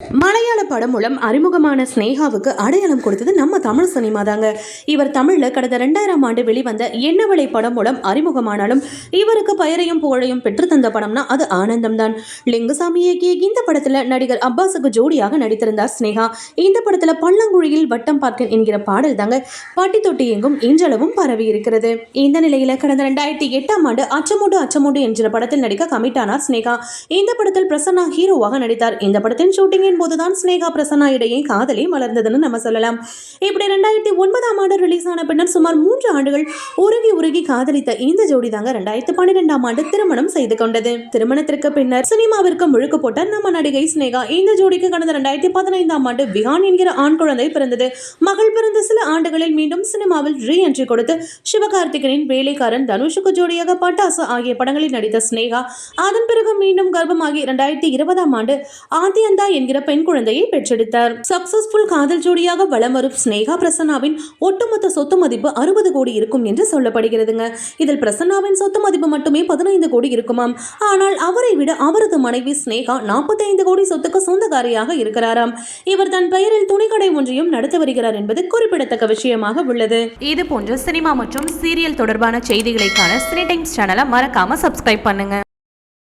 மலையாள படம் மூலம் அறிமுகமான ஸ்னேகாவுக்கு அடையாளம் கொடுத்தது நம்ம தமிழ் சினிமா தாங்க. இவர் தமிழ்ல கடந்த ரெண்டாயிரம் ஆண்டு வெளிவந்த என்னவளை படம் மூலம் அறிமுகமானாலும் இவருக்கு பெயரையும் புகழையும் பெற்றுத்தந்த படம்னா அது ஆனந்தம் தான் லிங்குசாமி இயக்கிய இந்த படத்துல நடிகர் அப்பாஸுக்கு ஜோடியாக நடித்திருந்தார் ஸ்னேகா இந்த படத்துல பள்ளங்குழியில் வட்டம் பார்க்கன் என்கிற பாடல் தாங்க பாட்டி தொட்டி எங்கும் இன்றளவும் பரவி இருக்கிறது. இந்த நிலையில கடந்த ரெண்டாயிரத்தி எட்டாம் ஆண்டு அச்சமூடு அச்சமூடு என்ற படத்தில் நடிக்க கமிட்டானார் ஸ்னேகா இந்த படத்தில் பிரசன்னா ஹீரோவாக நடித்தார். இந்த படத்தின் ஷூட்டிங் ஷூட்டிங்கின் போதுதான் ஸ்னேகா பிரசன்னா இடையே காதலி மலர்ந்ததுன்னு நம்ம சொல்லலாம். இப்படி ரெண்டாயிரத்தி ஒன்பதாம் ஆண்டு ரிலீஸ் ஆன பின்னர் சுமார் மூன்று ஆண்டுகள் உருகி உருகி காதலித்த இந்த ஜோடி தாங்க ரெண்டாயிரத்தி பன்னிரெண்டாம் ஆண்டு திருமணம் செய்து கொண்டது. திருமணத்திற்கு பின்னர் சினிமாவிற்கு முழுக்க போட்ட நம்ம நடிகை ஸ்னேகா இந்த ஜோடிக்கு கடந்த ரெண்டாயிரத்தி பதினைந்தாம் ஆண்டு விஹான் என்கிற ஆண் குழந்தை பிறந்தது. மகள் பிறந்த சில ஆண்டுகளில் மீண்டும் சினிமாவில் ரீ என்ட்ரி கொடுத்து சிவகார்த்திகனின் வேலைக்காரன் தனுஷுக்கு ஜோடியாக பட்டாசு ஆகிய படங்களில் நடித்த ஸ்னேகா அதன் பிறகு மீண்டும் கர்ப்பமாகி இரண்டாயிரத்தி இருபதாம் ஆண்டு ஆதியந்தா என்கிற பெண் குழந்தையை பெற்றெடுத்தார். சக்சஸ்ஃபுல் காதல் ஜோடியாக வலம் வரும் ஸ்னேகா பிரசன்னாவின் ஒட்டுமொத்த சொத்து மதிப்பு அறுபது கோடி இருக்கும் என்று சொல்லப்படுகிறதுங்க. இதில் பிரசன்னாவின் சொத்து மதிப்பு மட்டுமே பதினைந்து கோடி இருக்குமாம். ஆனால் அவரை விட அவரது மனைவி ஸ்னேகா நாற்பத்தி ஐந்து கோடி சொத்துக்கு சொந்தக்காரியாக இருக்கிறாராம். இவர் தன் பெயரில் துணிக்கடை ஒன்றையும் நடத்தி வருகிறார் என்பது குறிப்பிடத்தக்க விஷயமாக உள்ளது. இது போன்ற சினிமா மற்றும் சீரியல் தொடர்பான செய்திகளைக்கான சினி டைம்ஸ் சேனலை மறக்காம சப்ஸ்கிரைப் பண்ணுங்க.